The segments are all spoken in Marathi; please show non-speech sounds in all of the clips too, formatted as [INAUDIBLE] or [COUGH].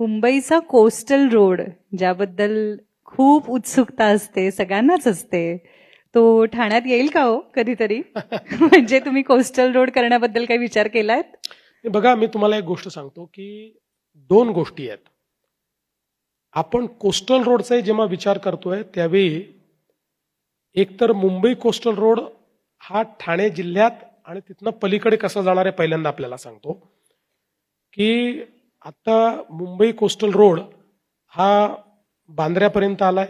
मुंबईचा कोस्टल रोड ज्याबद्दल खूप उत्सुकता असते सगळ्यांनाच असते तो ठाण्यात येईल का हो कधीतरी? [LAUGHS] म्हणजे तुम्ही कोस्टल रोड करण्याबद्दल काही विचार केलायत? बघा मी तुम्हाला एक गोष्ट सांगतो की दोन गोष्टी आहेत. आपण कोस्टल रोडचा जेव्हा विचार करतोय त्यावेळी एकतर मुंबई कोस्टल रोड हा ठाणे जिल्ह्यात आणि तिथनं पलीकडे कसा जाणार आहे पहिल्यांदा आपल्याला सांगतो. की आता मुंबई कोस्टल रोड हा बांद्र्यापर्यंत आलाय.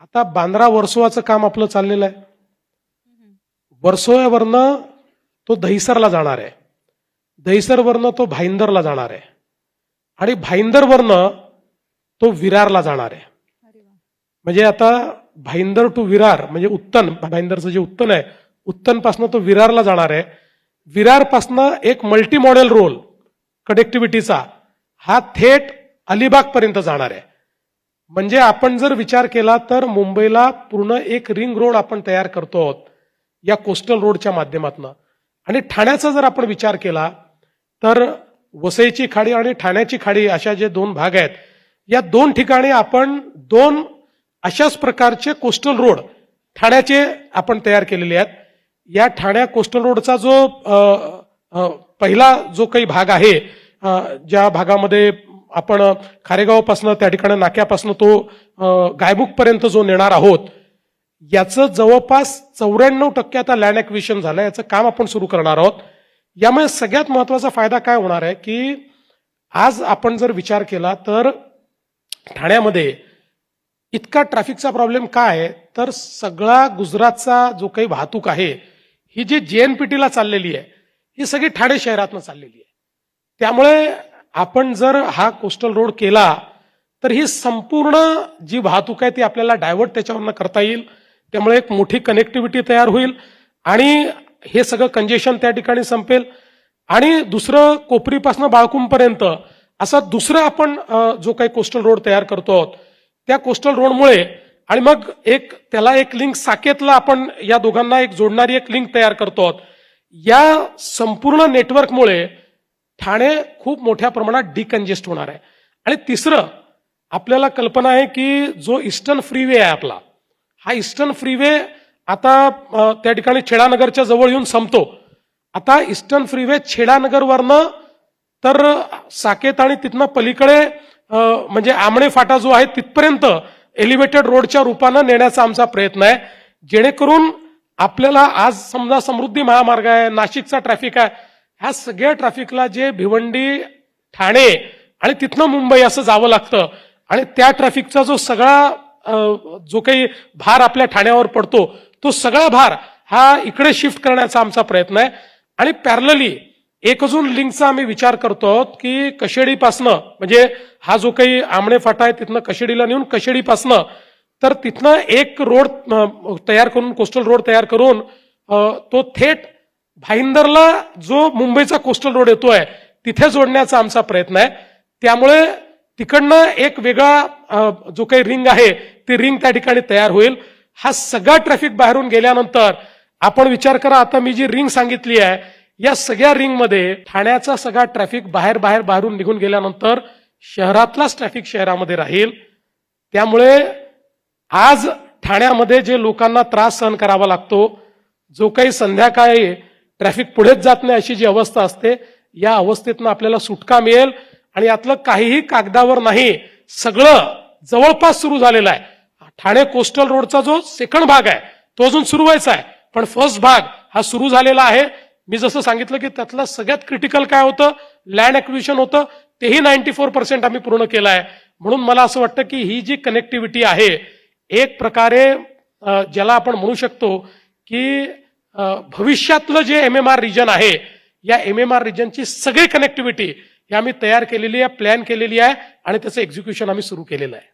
आता बांद्रा वर्सोवाचं काम आपलं चाललेलं आहे. वर्सोव्यावरनं तो दहिसरला जाणार आहे. दहिसरवरनं तो भाईंदरला जाणार आहे. आणि भाईंदरवरनं तो विरारला जाणार आहे. म्हणजे आता भाईंदर टू विरार म्हणजे उत्तन भाईंदरचं जे उत्तन आहे उत्तनपासनं तो विरारला जाणार आहे. विरारपासनं एक मल्टी मॉडेल रोल कनेक्टिव्हिटीचा हा थेट अलिबागपर्यंत जाणार आहे. म्हणजे आपण जर विचार केला तर मुंबईला पूर्ण एक रिंग रोड आपण तयार करतो आहोत या कोस्टल रोडच्या माध्यमातून. आणि ठाण्याचा जर आपण विचार केला तर वसईची खाडी आणि ठाण्याची खाडी अशा जे दोन भाग आहेत या दोन ठिकाणी आपण दोन अशाच प्रकारचे कोस्टल रोड ठाण्याचे आपण तयार केलेले आहेत. या ठाण्या कोस्टल रोडचा जो पहिला जो काही भाग आहे ज्या भागामध्ये आपण खारेगावपासनं त्या ठिकाणी नाक्यापासनं तो गायमुखपर्यंत जो नेणार आहोत याचं जवळपास चौऱ्याण्णव टक्के आता लँड ॲक्विशन झालं याचं काम आपण सुरू करणार आहोत. यामुळे सगळ्यात महत्त्वाचा फायदा काय होणार आहे की आज आपण जर विचार केला तर ठाण्यामध्ये इतका ट्रॅफिकचा प्रॉब्लेम काय आहे? तर सगळा गुजरातचा जो काही वाहतूक आहे ही जी जे एन पी टीला चाललेली आहे ही सगळी ठाणे शहरातनं चाललेली आहे. त्यामुळे आपण जर हा कोस्टल रोड केला तर ही संपूर्ण जी वाहतूक आहे ती आपल्याला डायव्हर्ट त्याच्यावरनं करता येईल. त्यामुळे एक मोठी कनेक्टिव्हिटी तयार होईल आणि हे सगळं कंजेशन त्या ठिकाणी संपेल. आणि दुसरं कोपरीपासून बाळकुंपर्यंत असा दुसरं आपण जो काही कोस्टल रोड तयार करतो आहोत त्या कोस्टल रोडमुळे आणि मग एक त्याला एक लिंक साकेतला आपण या दोघांना एक जोडणारी एक लिंक तयार करतो आहोत. या संपूर्ण नेटवर्कमुळे ठाणे खूप मोठ्या प्रमाणात डिकंजेस्ट होणार आहे. आणि तिसरं आपल्याला कल्पना आहे की जो ईस्टर्न फ्रीवे आहे आपला हा ईस्टर्न फ्रीवे आता त्या ठिकाणी छेडानगरच्या जवळ येऊन संपतो. आता ईस्टर्न फ्रीवे छेडानगरवरनं तर साकेत आणि तिथनं पलीकडे म्हणजे आमणे फाटा जो आहे तिथपर्यंत एलिव्हेटेड रोडच्या रूपानं नेण्याचा आमचा प्रयत्न आहे. जेणेकरून आपल्याला आज समजा समृद्धी महामार्ग आहे नाशिकचा ट्रॅफिक आहे ह्या सगळ्या ट्रॅफिकला जे भिवंडी ठाणे आणि तिथनं मुंबई असं जावं लागतं. आणि त्या ट्रॅफिकचा जो सगळा जो काही भार आपल्या ठाण्यावर पडतो तो सगळा भार हा इकडे शिफ्ट करण्याचा आमचा प्रयत्न आहे. आणि पॅरलली एक अजून लिंकचा आम्ही विचार करतो आहोत की कशेडीपासनं म्हणजे हा जो काही आमणे फाटा आहे तिथनं कशेडीला नेऊन कशेडीपासनं तर तिथनं एक रोड तयार करून कोस्टल रोड तयार करून तो थेट भाईंदरला जो मुंबईचा कोस्टल रोड येतोय तिथे जोडण्याचा आमचा प्रयत्न आहे. त्यामुळे तिकडनं एक वेगळा जो काही रिंग आहे ती रिंग त्या ठिकाणी तयार होईल. हा सगळा ट्रॅफिक बाहेरून गेल्यानंतर आपण विचार करा आता मी जी रिंग सांगितली आहे या सगळ्या रिंगमध्ये ठाण्याचा सगळा ट्रॅफिक बाहेर बाहेर बाहेरून निघून गेल्यानंतर शहरातलाच ट्रॅफिक शहरामध्ये राहील. त्यामुळे आज ठाण्यामध्ये जे लोकांना त्रास सहन करावा लागतो जो काही संध्याकाळी ट्रॅफिक पुढेच जात नाही अशी जी अवस्था असते या अवस्थेतनं आपल्याला सुटका मिळेल आणि यातलं काहीही कागदावर नाही सगळं जवळपास सुरू झालेलं आहे. ठाणे कोस्टल रोडचा जो सेकंड भाग आहे तो अजून सुरू व्हायचा आहे पण फर्स्ट भाग हा सुरू झालेला आहे. मी जसं सांगितलं की त्यातलं सगळ्यात क्रिटिकल काय होतं? लँड ॲक्विजिशन होतं तेही नाईन्टी फोर पर्सेंट आम्ही पूर्ण केलं आहे. म्हणून मला असं वाटतं की ही जी कनेक्टिव्हिटी आहे एक प्रकारे ज्याला आपण म्हणू शकतो की भविष्यातलं जे एम एम आर रिजन आहे या एम एम आर रिजनची सगळी कनेक्टिव्हिटी ही आम्ही तयार केलेली आहे प्लॅन केलेली आहे आणि त्याचं एक्झिक्युशन आम्ही सुरू केलेलं आहे.